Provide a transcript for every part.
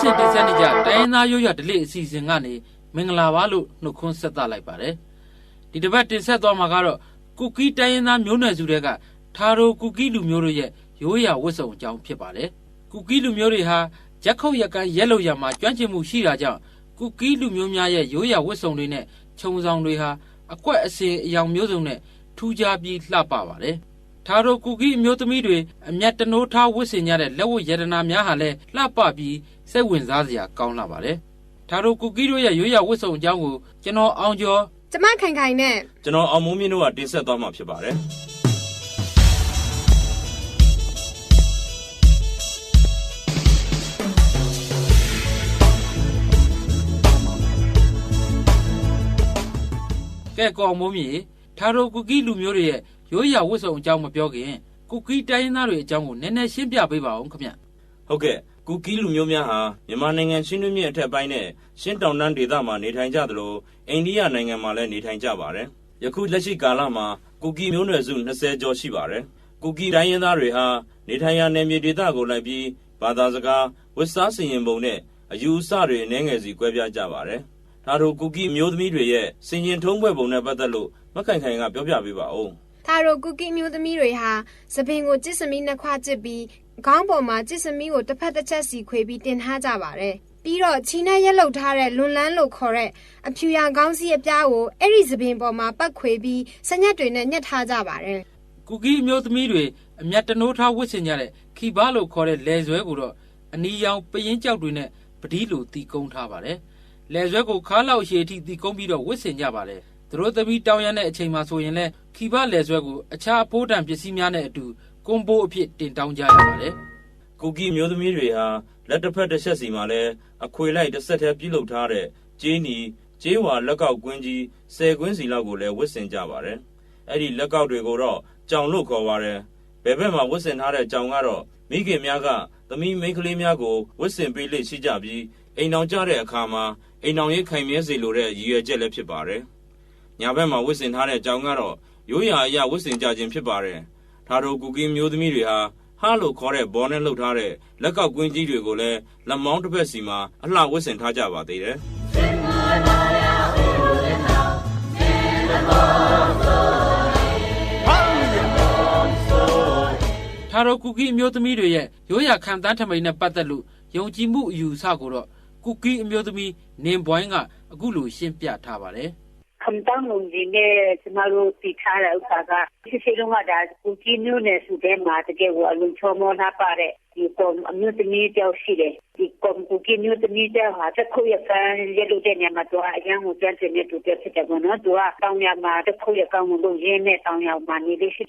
ဆင်တင်ဆက်နေကြတိုင်းရင်းသားရိုးရဓလေ့အစီအစဉ်ကနေမင်္ဂလာပါလို့နှုတ်ခွန်းဆက်သလိုက်ပါတယ်ဒီတစ်ပတ်တင်ဆက်သွားမှာကတော့ကုကီးတိုင်းရင်းသားမျိုးနွယ်စုတွေကထာရိုကုကီးလူမျိုးတို့ရဲ့ရိုးရာဝတ်စုံအကြောင်းဖြစ်ပါတယ်ကုကီးလူမျိုးတွေဟာရက်ခုတ်ရကန်ရက်လို့ရမှာကျွမ်းကျင်မှုရှိတာကြောင့်ကုကီးလူမျိုးများရဲ့ရိုးရာဝတ်စုံတွေနဲ့ခြုံဆောင်တွေဟာအကွက်အစင်အယောင်မျိုးစုံနဲ့ထူးခြားပြီးလှပပါတယ် ထာရိုကုကီးအမျိုးသမီးတွေအမျက်တနိုးထားဝတ်ဆင်ကြတဲ့လက်ဝတ်ရတနာများဟာလည်းလှပပြီးစိတ်ဝင်စားစရာကောင်းလာပါတယ်။ထာရိုကုကီးတို့ရဲ့ရိုးရာဝတ်စုံအကြောင်းကိုကျွန်တော်အောင်ကျော်ကျမခိုင်ခိုင်နဲ့ကျွန်တော်အောင်မိုးမြင့်တို့ကတင်ဆက်သွားမှာဖြစ်ပါတယ်ကဲကောင်မိုးမြေထာရိုကုကီးလူမျိုးတွေရဲ့ ရိုးရာဝတ်စုံအကြောင်းမပြောခင်ကုကီးတိုင်းရင်းသားတွေအကြောင်းကိုနည်းနည်းရှင်းပြပေးပါဦးခင်ဗျ။ဟုတ်ကဲ့ကူကီးလူမျိုးများဟာမြန်မာနိုင်ငံချင်းတွင်းမြစ်အထက်ပိုင်းနဲ့ရှင်းတောင်တန်းဒေသမှာနေထိုင်ကြသလိုအိန္ဒိယနိုင်ငံမှာလည်းနေထိုင်ကြပါတယ်ယခုလက်ရှိကာလမှာကူကီးမျိုးနွယ်စု20ကျော်ရှိပါတယ်ကူကီးတိုင်းရင်းသားတွေဟာနေထိုင်ရာနယ်မြေဒေသကိုလိုက်ပြီးဘာသာစကားဝတ်စားစင်ရင်ပုံနဲ့အယူအဆတွေအနှဲငယ်စီကွဲပြားကြပါတယ်ဒါတို့ကူကီးမျိုးသမီးတွေရဲ့စင်ရင်ထုံးပွဲပုံနဲ့ပတ်သက်လို့မက်ခိုင်ခိုင်ကပြောပြပေးပါဦး သာရိုကုကီမျိုးသမီးတွေဟာသပင်ကိုကျစ်စမီနှစ်ခွကျစ်ပြီးခေါင်းပေါ်မှာကျစ်စမီကိုတစ်ဖက်တစ်ချက်စီခွေပြီးတင်ထားကြပါတယ်။ပြီးတော့ချီနဲ့ရက်လုတ်ထားတဲ့လွန်လန်းလို့ခေါ်တဲ့အဖြူရခေါင်းစည်းအပြားကိုအဲ့ဒီသပင်ပေါ်မှာပတ်ခွေပြီးစညက်တွေနဲ့ညှက်ထားကြပါတယ်ကုကီးအမျိုးသမီးတွေအမျက်တနိုးထားဝတ်ဆင်ကြတဲ့ခီဘာလို့ခေါ်တဲ့လယ်ဇွဲကိုတော့အနီရောင်ပရင်ကြောက်တွေနဲ့ပတိလိုတီကုန်းထားပါတယ်။လယ်ဇွဲကိုခါလောက်ရှည်အထိတီကုန်းပြီးတော့ဝတ်ဆင်ကြပါတယ်။ သူတို့သမီးတောင်းရတဲ့အချိန်မှာဆိုရင်လည်းခီဘာလယ်ဇွဲကိုအခြားအဖိုးတန်ပစ္စည်းများနဲ့အတူကွန်ဘိုးအဖြစ်တင်တောင်းကြရပါတယ်။ကူကီမျိုးသမီးတွေဟာလက်တစ်ဖက်တစ်ချက်စီမှာလည်းအခွေလိုက်တစ်ဆက်တည်းပြုလုပ်ထားတဲ့ကျင်းနီကျေးဝါလက်ကောက်ကွင်းကြီးဆယ်ကွင်းစီလောက်ကိုလည်းဝတ်ဆင်ကြပါတယ်။အဲ့ဒီလက်ကောက်တွေကိုတော့ကြောင်လို့ခေါ်ပါတယ်။ဘယ်ဘက်မှာဝတ်ဆင်ထားတဲ့ကြောင်ကတော့မိခင်များကသမီးမိန်းကလေးများကိုဝတ်ဆင်ပေးလေ့ရှိကြပြီးအိမ်အောင်ကြတဲ့အခါမှာအိမ်အောင်ရေးခိုင်မြဲစေလိုတဲ့ရည်ရွယ်ချက်လည်းဖြစ်ပါတယ်။ ညာဘက်မှာဝတ်ဆင်ထားတဲ့ကြောင်ကတော့ရိုးရာအရဝတ်ဆင်ကြခြင်းဖြစ်ပါတယ်။ဒါတို့ကူကီမျိုးသမီးတွေဟာဟာလို့ခေါ်တဲ့ဘောနဲ့လှုပ်ထားတဲ့လက်ကောက်ကွင်းကြီးတွေကိုလည်းလက်မောင်းတစ်ဖက်စီမှာအလှဝတ်ဆင်ထားကြပါသေးတယ်ထာရိုကုကီးအမျိုးသမီးတွေရဲ့ရိုးရာခံတန်းထမိန်နဲ့ပတ်သက်လို့ယုံကြည်မှုအယူအဆကိုတော့ကုကီးအမျိုးသမီးနင်ဘွိုင်းကအခုလိုရှင်းပြထားပါတယ် ခမ်တန်းလုံးကြီးနဲ့ကျမတို့တည်ထားတဲ့ဥစ္စာကစစ်စစ်လုံးကဒါကိုကြီးမျိုးနဲ့စုတဲ့မှာတကယ်ကိုအလုံးချောမောနာပါတဲ့ဒီကောအမျိုးသမီးတယောက်ရှိတယ်ဒီ ကောကိုကြီးမျိုးသမီးတယောက်ဟာတစ်ခုရကန်းရလို့တဲ့ညမှာတော့အရန်ကိုကြမ်းတင်နေတူပြဖြစ်တယ်ကောနော်သူကတောင်ရမှာတစ်ခုရကန်းကိုလုပ်ရင်းနဲ့တောင်ရမှာနေလို့ရှိ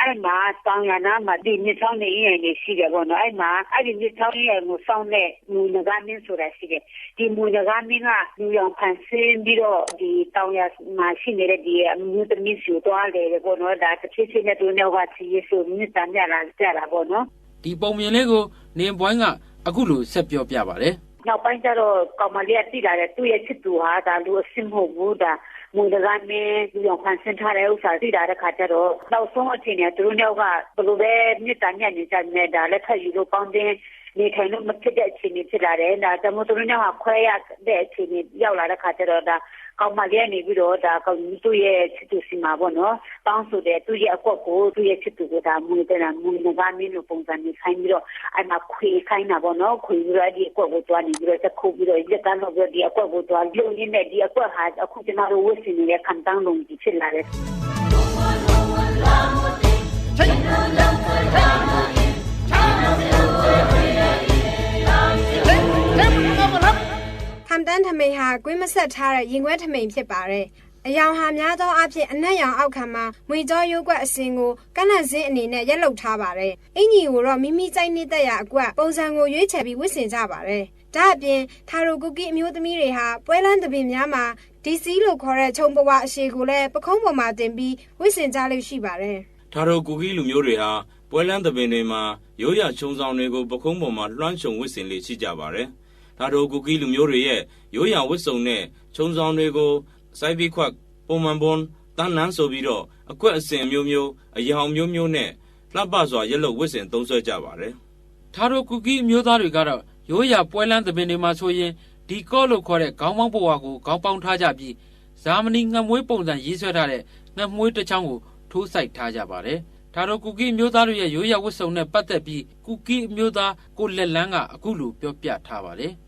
အဲ့မှာတောင်ရနာမှာဒီမြစ်ချောင်းနေရင်နေရှိတယ်ပေါ့နော်အဲ့မှာအဲ့ဒီမြစ်ချောင်းရဲ့ကိုစောင်းတဲ့မူနဂါမင်းဆိုတာရှိတယ်ဒီမူနဂါမင်းကလူရောင်ဖန်ဆင်းပြီးတော့ဒီတောင်ရမှာရှိနေတဲ့ဒီအမျိုးသမီးစီကိုတွားလေပေါ့နော်ဒါတစ်ဖြစ်ဖြစ်နဲ့သူနဲ့ကချီရဆိုမြစ်တမ်းကြလာကြတာပေါ့နော်ဒီပုံမြင်လေးကိုနင်ဘွိုင်းက အခုလိုဆက်ပြောပြပါတယ်နောက်ပိုင်းကျတော့ကောင်မလေးကတိလာတယ်သူ့ရဲ့ချစ်သူဟာဒါလူအစ်စ်မဟုတ်ဘူးဒါမူလကမင်းဒီအောင်ဖန်ဆင်းထားတဲ့ဥစ္စာသိလာတဲ့ခါကျတော့နောက်ဆုံးအချိန်နဲ့သူတို့ကဘယ်လိုပဲမြစ်တာညံ့နေကြတယ်ဒါလက်ထပ်ယူလို့ပေါင်းတင်နေထိုင်လို့မဖြစ်တဲ့အခြေအနေဖြစ်လာတယ်ဒါကြောင့်မို့သူတို့ကခွဲရတဲ့အခြေအနေရောက်လာတဲ့ခါကျတော့ဒါ ကောင်မလေးကနေပြီးတော့ဒါကောင်သူ့ရဲ့ချစ်သူစီမှာပေါ့နော်တောင်းဆိုတဲ့သူ့ရဲ့အကွက်ကိုသူ့ရဲ့ချစ်သူကဒါမူတဲ့မူလကမင်းလိုပုံစံနေခိုင်းပြီးတော့အဲ့မှာခွေခိုင်းတာပေါ့နော်ခွေပြီးတော့ဒီအကွက်ကိုတွားနေပြီးတော့တက်ခုပြီးတော့ရက်ကတော့ပြီးဒီအကွက်ကိုတွားလုံရင်းနဲ့ဒီအကွက်ဟာအခုကျွန်တော်တို့ဝတ်ဆင်နေတဲ့ခံတန်းလုံးကြီးဖြစ်လာတယ်။ခမ်တ န်းထမိန်ဟာကွင်းမဆက်ထားတဲ့ရင်ခွဲထမိန်ဖြစ်ပါတယ်။အယောင်ဟာများသောအားဖြင့်အနက်ရောင်အောက်ခံမှာငွေကြောရိုးကွက်အစင်ကိုကန့်လန့်စင်းအနေနဲ့ရက်လုတ်ထားပါတယ်။အင်ကြီးကိုတော့မိမိကြိုက်နေတဲ့ရာအကွက်ပုံစံကိုရွေးချယ်ပြီးဝတ်ဆင်ကြပါတယ်။ဒါအပြင်ထာရိုကုကီအမျိုးသမီးတွေဟာပွဲလန်းသပင်များမှာဒီစီလို့ခေါ်တဲ့ခြုံပဝအရှိကိုလည်းပခုံးပေါ်မှာတင်ပြီးဝတ်ဆင်ကြလို့ရှိပါတယ်ဒါတို့ကူကီလူမျိုးတွေဟာပွဲလန်းသပင်တွေမှာရိုးရာချုံဆောင်တွေကိုပခုံးပေါ်မှာလွှမ်းခြုံဝတ်ဆင်လေ့ရှိကြပါတယ်။ ဒါတို့ကူကီလူမျိုးတွေရဲ့ရိုးရာဝတ်စုံနဲ့ချုံဆောင်တွေကိုစိုက်ပြီးခွက်ပုံမှန်ပွန်တန်းနန်းဆိုပြီးတော့အကွက်အစင်မျိုးမျိုးအယောင်မျိုးမျိုးနဲ့လှပစွာရက်လို့ဝတ်ဆင်သုံးဆွဲကြပါတယ်ထာရိုကုကီးအမျိုးသားတွေကတော့ရိုးရာပွဲလန်းသပင်တွေမှာဆိုရင်ဒီကော့လို့ခေါ်တဲ့ခေါင်းပေါင်းပေါ်ဝါကိုခေါင်းပေါင်းထားကြပြီးဇာမနီငှက်မွေးပုံစံရေးဆွဲထားတဲ့ငှက်မွေးတစ်ချောင်းကိုထိုးစိုက်ထားကြပါတယ်။ဒါတော့ကူကီအမျိုးသားတို့ရဲ့ရိုးရာဝတ်စုံနဲ့ပတ်သက်ပြီးကူကီအမျိုးသားကိုလက်လန်းကအခုလိုပြောပြထားပါတယ်။ဒီ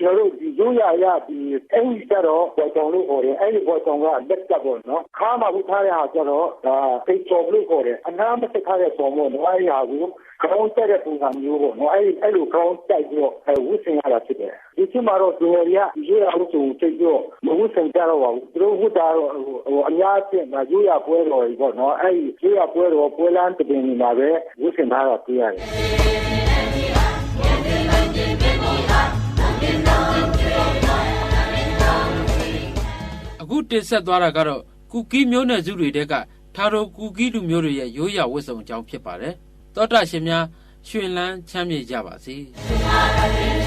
ကျွန်တော်တို့ဒီရိုးရာရဒီအဲ့ဒီကျတော့ပေါ်တောင်လို့ခေါ်တယ်အဲ့ဒီပေါ်တောင်ကလက်ကပ်ပေါ့နော်ခါမှဘူးထားရတာကျတော့ဒါဖိတ်တော်လို့ခေါ်တယ်အနာမစခါတဲ့ပုံပေါ့နော်အဲ့ဒီဟာကိုခေါင်းတက်တဲ့ပုံစံမျိုးပေါ့နော်အဲ့ဒီအဲ့လိုခေါင်းတက်ပြီးတော့အဲဝှစင်ရတာဖြစ်တယ်ဒီချိန်မှာတော့ဒီရရရိုးရာဝတ်စုံတိတ်ပြီးတော့မဝှစင်ကြတော့ပါဘူးသူတို့ဝတ်တာတော့ဟိုအများအပြည့်ဒါရိုးရာပွဲတော်ကြီးပေါ့နော်အဲ့ဒီရိုးရာပွဲတော်ပွဲလမ်းတပင်တွေမှာပဲဝှစင်ထားတာတွေ့ရတယ် တင်ဆက်သွားတာကတော့ကူကီမျိုးနွယ်စုတွေတဲကထာရိုကူကီလူမျိုးတွေရဲ့ရိုးရာဝတ်စုံအကြောင်းဖြစ်ပါတယ်။သောတာရှင်များရှင်လန်းချမ်းမြေ့ကြပါစေ။